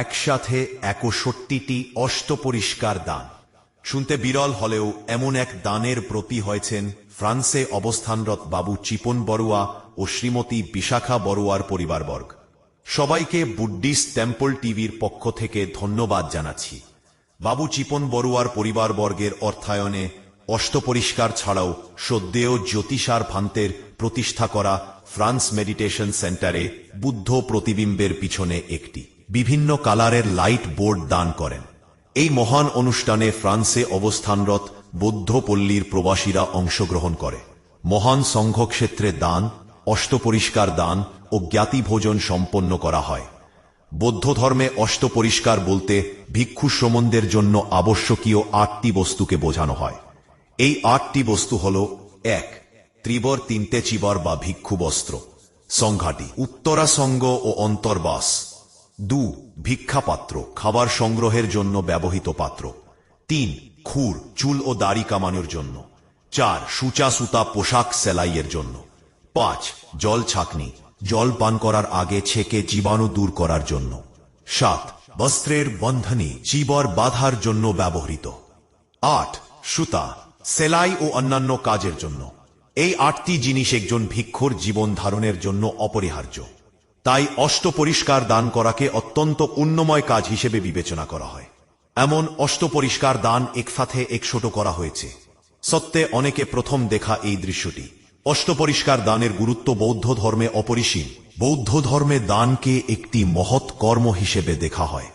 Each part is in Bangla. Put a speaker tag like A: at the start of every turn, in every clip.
A: একসাথে একষট্টিটি অষ্টপরিষ্কার দান। শুনতে বিরল হলেও এমন এক দানের প্রতি হয়েছেন ফ্রান্সে অবস্থানরত বাবু চিপন বড়ুয়া ও শ্রীমতী বিশাখা বড়ুয়ার পরিবারবর্গ। সবাইকে বুড্ডিস্ট টেম্পল টিভির পক্ষ থেকে ধন্যবাদ জানাচ্ছি। বাবু চিপন বড়ুয়ার পরিবারবর্গের অর্থায়নে অষ্টপরিষ্কার ছাড়াও সদ্যেয় জ্যোতিষার ভান্তের প্রতিষ্ঠা করা ফ্রান্স মেডিটেশন সেন্টারে বুদ্ধ প্রতিবিম্বের পিছনে একটি। বিভিন্ন কালারের লাইট বোর্ড দান করেন। এই মহান অনুষ্ঠানে ফ্রান্সে অবস্থানরত বৌদ্ধপল্লীর প্রবাসীরা অংশগ্রহণ করে। মহান সংঘক্ষেত্রে দান, অষ্টপরিষ্কার দান ও জ্ঞাতিভোজন সম্পন্ন করা হয়। বৌদ্ধ ধর্মে অষ্টপরিষ্কার বলতে ভিক্ষু শ্রমণদের জন্য আবশ্যকীয় আটটি বস্তুকে বোঝানো হয়। এই আটটি বস্তু হল, এক, ত্রিবর, তিনটে চিবর বা ভিক্ষু বস্ত্র সংঘাটি, উত্তরাসঙ্গ ও অন্তর্বাস। দু, ভিক্ষাপাত্র, খাবার সংগ্রহের জন্য ব্যবহৃত পাত্র। তিন, খুর, চুল ও দাড়ি কামানোর জন্য। চার সুচা সুতা পোশাক সেলাইয়ের জন্য। পাঁচ, জল ছাকনি, জল পান করার আগে ছেকে জীবাণু দূর করার জন্য। সাত, বস্ত্রের বন্ধনী, চিবর বাঁধার জন্য ব্যবহৃত। আট, সুতা, সেলাই ও অন্যান্য কাজের জন্য। এই আটটি জিনিস একজন ভিক্ষুর জীবন ধারণের জন্য অপরিহার্য। তাই অষ্টপরিষ্কার দান করাকে অত্যন্ত উন্নময় কাজ হিসেবে বিবেচনা করা হয়। এমন অষ্টপরিষ্কার দান একসাথে একশোটো করা হয়েছে। সত্ত্বে অনেকে প্রথম দেখা এই দৃশ্যটি। অষ্টপরিষ্কার দানের গুরুত্ব বৌদ্ধ ধর্মে অপরিসীম। বৌদ্ধ ধর্মে দানকে একটি মহৎ কর্ম হিসেবে দেখা হয়।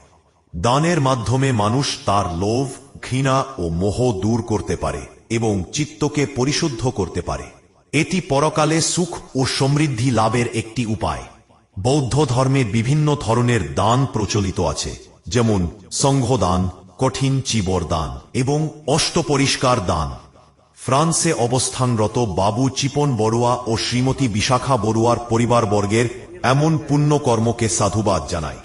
A: দানের মাধ্যমে মানুষ তার লোভ, ঘৃণা ও মোহ দূর করতে পারে এবং চিত্তকে পরিশুদ্ধ করতে পারে। এটি পরকালে সুখ ও সমৃদ্ধি লাভের একটি উপায়। বৌদ্ধ ধর্মে বিভিন্ন ধরনের দান প্রচলিত আছে, যেমন সংঘদান, কঠিন চিবর দান এবং অষ্টপরিষ্কার দান। ফ্রান্সে অবস্থানরত বাবু চিপন বড়ুয়া ও শ্রীমতী বিশাখা বড়ুয়ার পরিবারবর্গের এমন পুণ্যকর্মকে সাধুবাদ জানায়।